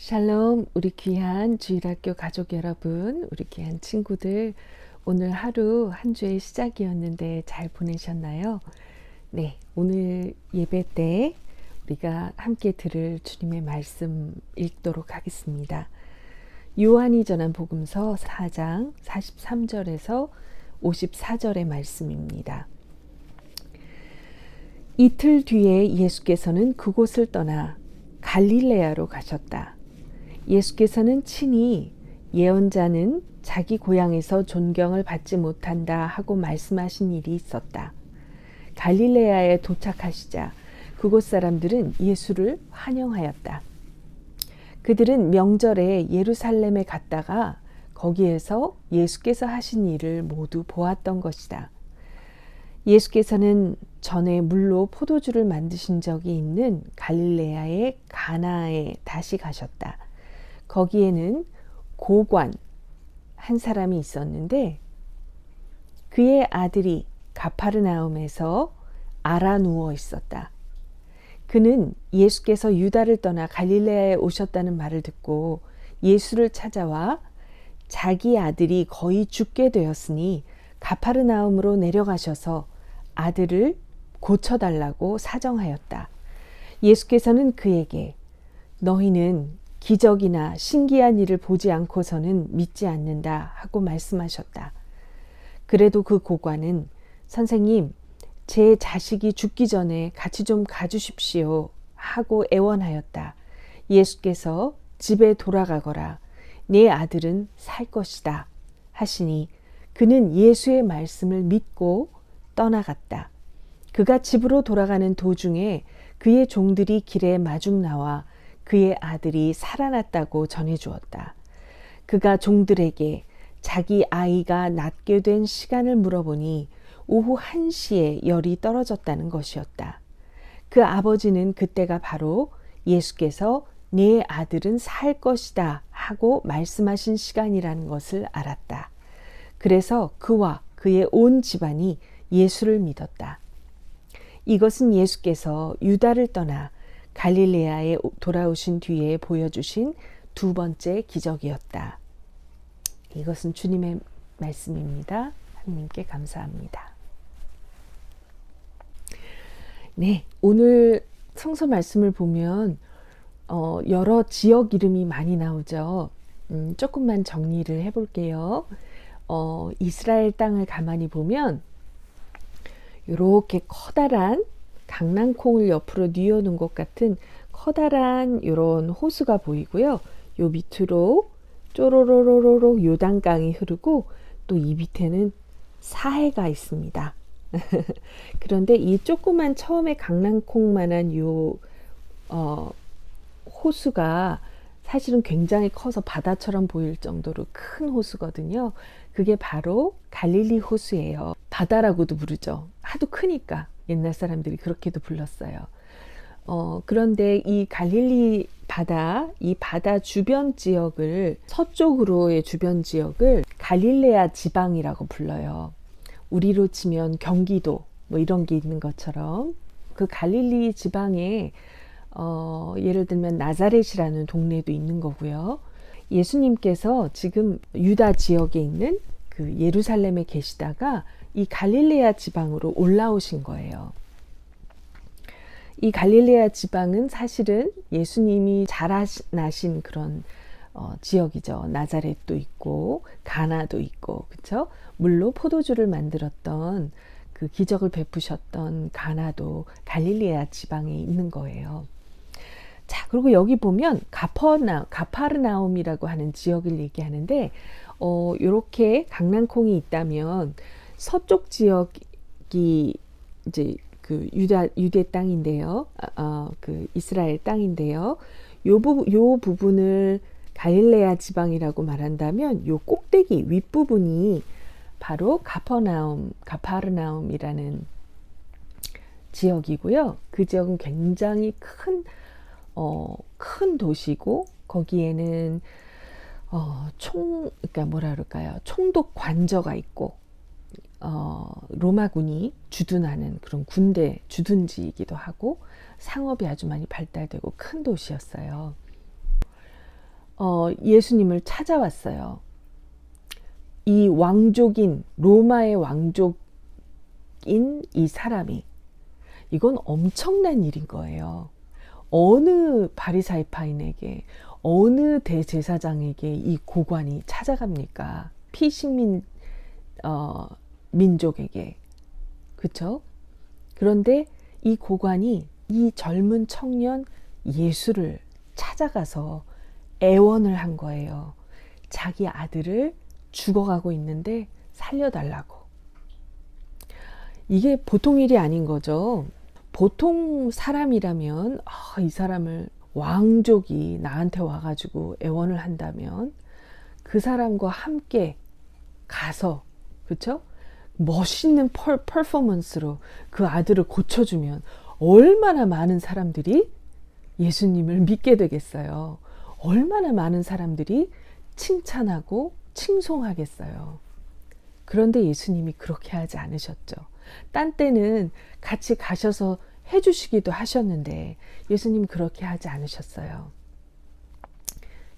샬롬, 우리 귀한 주일학교 가족 여러분, 우리 귀한 친구들, 오늘 하루 한 주의 시작이었는데 잘 보내셨나요? 네, 오늘 예배 때 우리가 함께 들을 주님의 말씀 읽도록 하겠습니다. 요한이 전한 복음서 4장 43절에서 54절의 말씀입니다. 이틀 뒤에 예수께서는 그곳을 떠나 갈릴레아로 가셨다. 예수께서는 친히 예언자는 자기 고향에서 존경을 받지 못한다 하고 말씀하신 일이 있었다. 갈릴레아에 도착하시자 그곳 사람들은 예수를 환영하였다. 그들은 명절에 예루살렘에 갔다가 거기에서 예수께서 하신 일을 모두 보았던 것이다. 예수께서는 전에 물로 포도주를 만드신 적이 있는 갈릴레아의 가나에 다시 가셨다. 거기에는 고관 한 사람이 있었는데 그의 아들이 가파르나움에서 알아 누워 있었다. 그는 예수께서 유다를 떠나 갈릴레아에 오셨다는 말을 듣고 예수를 찾아와 자기 아들이 거의 죽게 되었으니 가파르나움으로 내려가셔서 아들을 고쳐달라고 사정하였다. 예수께서는 그에게 너희는 기적이나 신기한 일을 보지 않고서는 믿지 않는다 하고 말씀하셨다. 그래도 그 고관은 선생님, 제 자식이 죽기 전에 같이 좀 가주십시오 하고 애원하였다. 예수께서 집에 돌아가거라. 내 아들은 살 것이다. 하시니 그는 예수의 말씀을 믿고 떠나갔다. 그가 집으로 돌아가는 도중에 그의 종들이 길에 마중 나와 그의 아들이 살아났다고 전해 주었다. 그가 종들에게 자기 아이가 낫게 된 시간을 물어보니 오후 1시에 열이 떨어졌다는 것이었다. 그 아버지는 그때가 바로 예수께서 내 아들은 살 것이다 하고 말씀하신 시간이라는 것을 알았다. 그래서 그와 그의 온 집안이 예수를 믿었다. 이것은 예수께서 유다를 떠나 갈릴레아에 돌아오신 뒤에 보여주신 두 번째 기적이었다. 이것은 주님의 말씀입니다. 하나님께 감사합니다. 네, 오늘 성서 말씀을 보면 어, 여러 지역 이름이 많이 나오죠. 음, 조금만 정리를 해볼게요. 어, 이스라엘 땅을 가만히 보면 이렇게 커다란 강낭콩을 옆으로 뉘어놓은 것 같은 커다란 이런 호수가 보이고요. 요 밑으로 쪼로로로로로 요단강이 흐르고 또 이 밑에는 사해가 있습니다. 그런데 이 조그만 처음에 강낭콩만한 요 어, 호수가 사실은 굉장히 커서 바다처럼 보일 정도로 큰 호수거든요. 그게 바로 갈릴리 호수예요. 바다라고도 부르죠. 하도 크니까. 옛날 사람들이 그렇게도 불렀어요. 어, 그런데 이 갈릴리 바다, 이 바다 주변 지역을 서쪽으로의 주변 지역을 갈릴레아 지방이라고 불러요. 우리로 치면 경기도 뭐 이런 게 있는 것처럼 그 갈릴리 지방에 어, 예를 들면 나자렛이라는 동네도 있는 거고요. 예수님께서 지금 유다 지역에 있는 그 예루살렘에 계시다가 이 갈릴레아 지방으로 올라오신 거예요. 이 갈릴레아 지방은 사실은 예수님이 자라나신 그런 어, 지역이죠. 나자렛도 있고 가나도 있고 그렇죠. 물로 포도주를 만들었던 그 기적을 베푸셨던 가나도 갈릴레아 지방에 있는 거예요. 자, 그리고 여기 보면 가퍼나 가파르나움이라고 하는 지역을 얘기하는데 어, 요렇게 강낭콩이 있다면 서쪽 지역이 이제 그 유다 유대 땅인데요. 아, 어, 그 이스라엘 땅인데요. 요 부분 요 부분을 갈릴레아 지방이라고 말한다면 요 꼭대기 윗 부분이 바로 가퍼나움, 가파르나움이라는 지역이고요. 그 지역은 굉장히 큰, 어, 큰 도시고, 거기에는, 어, 총, 그러니까 뭐라 그럴까요? 총독 관저가 있고, 어, 로마군이 주둔하는 그런 군대 주둔지이기도 하고 상업이 아주 많이 발달되고 큰 도시였어요. 어, 예수님을 찾아왔어요. 이 왕족인 로마의 왕족인 이 사람이 이건 엄청난 일인 거예요. 어느 바리사이파인에게 어느 대제사장에게 이 고관이 찾아갑니까? 피식민 어, 민족에게 그렇죠? 그런데 이 고관이 이 젊은 청년 예수를 찾아가서 애원을 한 거예요. 자기 아들을 죽어가고 있는데 살려달라고. 이게 보통 일이 아닌 거죠. 보통 사람이라면 아, 이 사람을 왕족이 나한테 와가지고 애원을 한다면 그 사람과 함께 가서 그쵸? 멋있는 펄, 퍼포먼스로 그 아들을 고쳐주면 얼마나 많은 사람들이 예수님을 믿게 되겠어요. 얼마나 많은 사람들이 칭찬하고 칭송하겠어요. 그런데 예수님이 그렇게 하지 않으셨죠. 딴 때는 같이 가셔서 해주시기도 하셨는데 예수님 그렇게 하지 않으셨어요.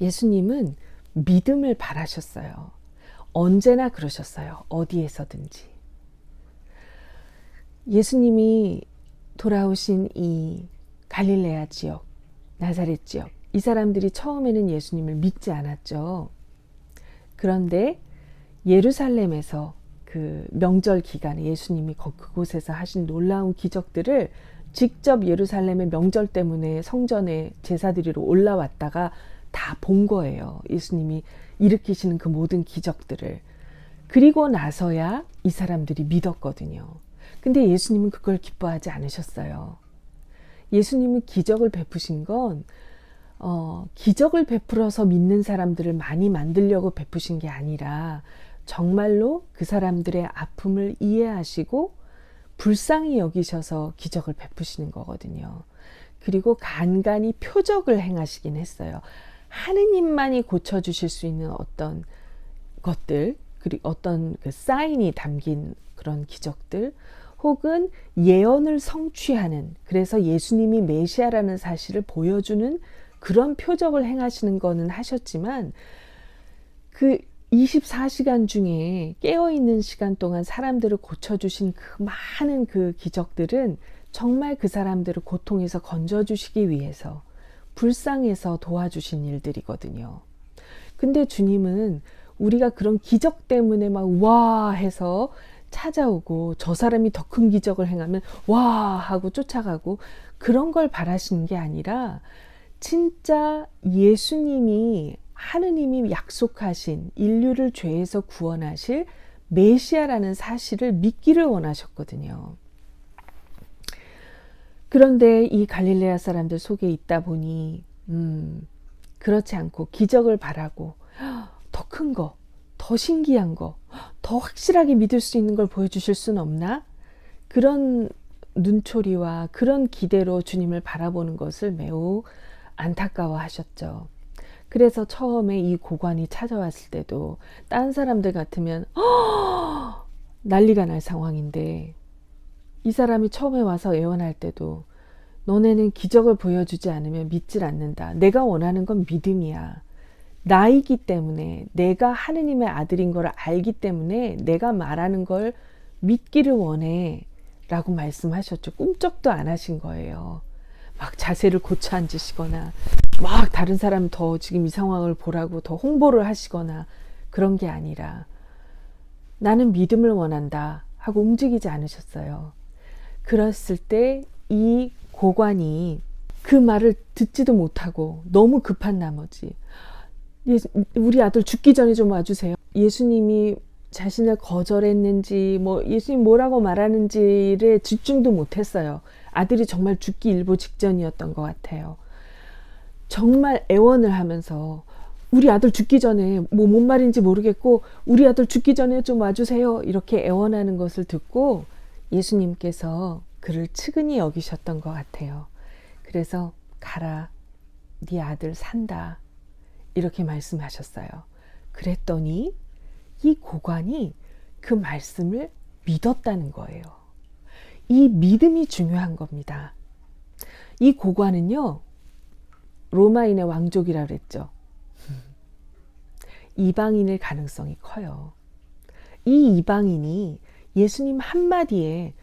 예수님은 믿음을 바라셨어요. 언제나 그러셨어요. 어디에서든지. 예수님이 돌아오신 이 갈릴레아 지역, 나사렛 지역, 이 사람들이 처음에는 예수님을 믿지 않았죠. 그런데 예루살렘에서 그 명절 기간에 예수님이 그곳에서 하신 놀라운 기적들을 직접 예루살렘의 명절 때문에 성전에 제사드리러 올라왔다가 다 본 거예요. 예수님이 일으키시는 그 모든 기적들을. 그리고 나서야 이 사람들이 믿었거든요. 근데 예수님은 그걸 기뻐하지 않으셨어요. 예수님은 기적을 베푸신 건 어, 기적을 베풀어서 믿는 사람들을 많이 만들려고 베푸신 게 아니라 정말로 그 사람들의 아픔을 이해하시고 불쌍히 여기셔서 기적을 베푸시는 거거든요. 그리고 간간히 표적을 행하시긴 했어요. 하느님만이 고쳐주실 수 있는 어떤 것들, 그리고 어떤 그 사인이 담긴 그런 기적들, 혹은 예언을 성취하는, 그래서 예수님이 메시아라는 사실을 보여주는 그런 표적을 행하시는 거는 하셨지만 그 24시간 중에 깨어있는 시간 동안 사람들을 고쳐주신 그 많은 그 기적들은 정말 그 사람들을 고통에서 건져주시기 위해서 불쌍해서 도와주신 일들이거든요. 근데 주님은 우리가 그런 기적 때문에 막 와 해서 찾아오고 저 사람이 더 큰 기적을 행하면 와 하고 쫓아가고 그런 걸 바라시는 게 아니라 진짜 예수님이 하느님이 약속하신 인류를 죄에서 구원하실 메시아라는 사실을 믿기를 원하셨거든요. 그런데 이 갈릴레아 사람들 속에 있다 보니 음, 그렇지 않고 기적을 바라고 더 큰 거, 더 신기한 거, 더 확실하게 믿을 수 있는 걸 보여주실 수는 없나? 그런 눈초리와 그런 기대로 주님을 바라보는 것을 매우 안타까워 하셨죠. 그래서 처음에 이 고관이 찾아왔을 때도 딴 사람들 같으면 허! 난리가 날 상황인데 이 사람이 처음에 와서 애원할 때도 너네는 기적을 보여주지 않으면 믿질 않는다. 내가 원하는 건 믿음이야. 나이기 때문에 내가 하느님의 아들인 걸 알기 때문에 내가 말하는 걸 믿기를 원해. 라고 말씀하셨죠. 꿈쩍도 안 하신 거예요. 막 자세를 고쳐 앉으시거나 막 다른 사람 더 지금 이 상황을 보라고 더 홍보를 하시거나 그런 게 아니라 나는 믿음을 원한다 하고 움직이지 않으셨어요. 그랬을 때 이 고관이 그 말을 듣지도 못하고 너무 급한 나머지 우리 아들 죽기 전에 좀 와주세요. 예수님이 자신을 거절했는지 뭐 예수님 뭐라고 말하는지를 집중도 못했어요. 아들이 정말 죽기 일보 직전이었던 것 같아요. 정말 애원을 하면서 우리 아들 죽기 전에 뭐 뭔 말인지 모르겠고 우리 아들 죽기 전에 좀 와주세요 이렇게 애원하는 것을 듣고 예수님께서 그를 측은히 여기셨던 것 같아요. 그래서 가라 네 아들 산다 이렇게 말씀하셨어요. 그랬더니 이 고관이 그 말씀을 믿었다는 거예요. 이 믿음이 중요한 겁니다. 이 고관은요, 로마인의 왕족이라 그랬죠. 이방인일 가능성이 커요. 이 이방인이 예수님 한마디에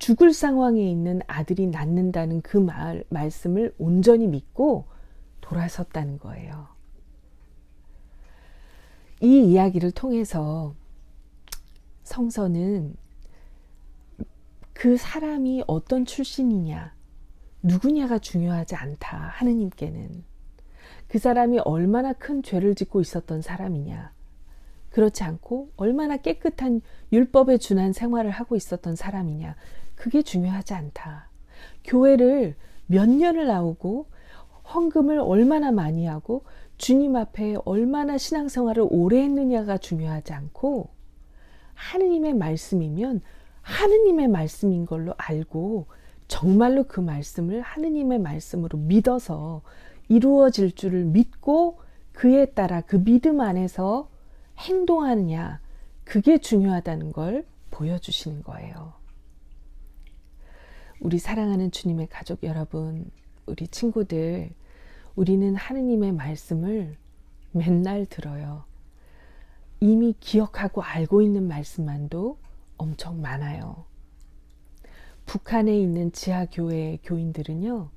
죽을 상황에 있는 아들이 낫는다는 그 말, 말씀을 온전히 믿고 돌아섰다는 거예요. 이 이야기를 통해서 성서는 그 사람이 어떤 출신이냐, 누구냐가 중요하지 않다. 하느님께는. 그 사람이 얼마나 큰 죄를 짓고 있었던 사람이냐. 그렇지 않고 얼마나 깨끗한 율법에 준한 생활을 하고 있었던 사람이냐. 그게 중요하지 않다. 교회를 몇 년을 나오고 헌금을 얼마나 많이 하고 주님 앞에 얼마나 신앙생활을 오래 했느냐가 중요하지 않고 하느님의 말씀이면 하느님의 말씀인 걸로 알고 정말로 그 말씀을 하느님의 말씀으로 믿어서 이루어질 줄을 믿고 그에 따라 그 믿음 안에서 행동하느냐 그게 중요하다는 걸 보여주시는 거예요. 우리 사랑하는 주님의 가족 여러분, 우리 친구들, 우리는 하느님의 말씀을 맨날 들어요. 이미 기억하고 알고 있는 말씀만도 엄청 많아요. 북한에 있는 지하교회 교인들은요,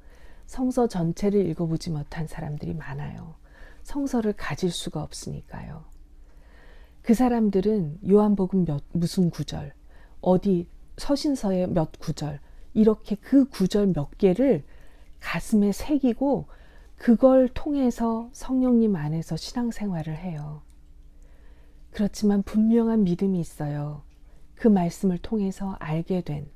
성서 전체를 읽어보지 못한 사람들이 많아요. 성서를 가질 수가 없으니까요. 그 사람들은 요한복음 몇, 무슨 구절, 어디 서신서의 몇 구절, 이렇게 그 구절 몇 개를 가슴에 새기고 그걸 통해서 성령님 안에서 신앙생활을 해요. 그렇지만 분명한 믿음이 있어요. 그 말씀을 통해서 알게 된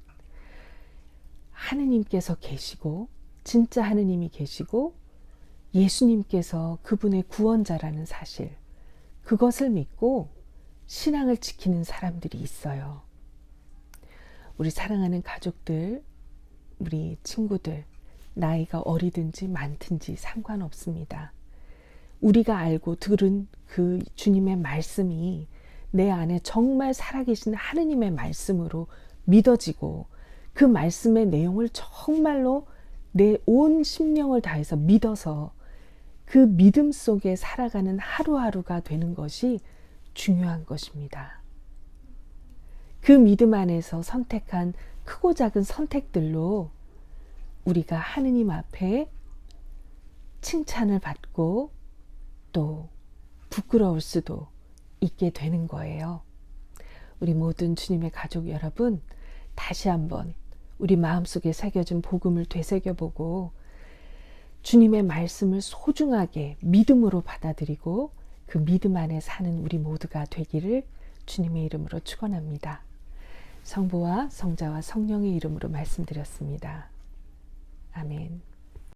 하느님께서 계시고 진짜 하느님이 계시고 예수님께서 그분의 구원자라는 사실 그것을 믿고 신앙을 지키는 사람들이 있어요. 우리 사랑하는 가족들, 우리 친구들, 나이가 어리든지 많든지 상관없습니다. 우리가 알고 들은 그 주님의 말씀이 내 안에 정말 살아계신 하느님의 말씀으로 믿어지고 그 말씀의 내용을 정말로 내 온 심령을 다해서 믿어서 그 믿음 속에 살아가는 하루하루가 되는 것이 중요한 것입니다. 그 믿음 안에서 선택한 크고 작은 선택들로 우리가 하느님 앞에 칭찬을 받고 또 부끄러울 수도 있게 되는 거예요. 우리 모든 주님의 가족 여러분, 다시 한번 우리 마음속에 새겨진 복음을 되새겨보고 주님의 말씀을 소중하게 믿음으로 받아들이고 그 믿음 안에 사는 우리 모두가 되기를 주님의 이름으로 축원합니다. 성부와 성자와 성령의 이름으로 말씀드렸습니다. 아멘.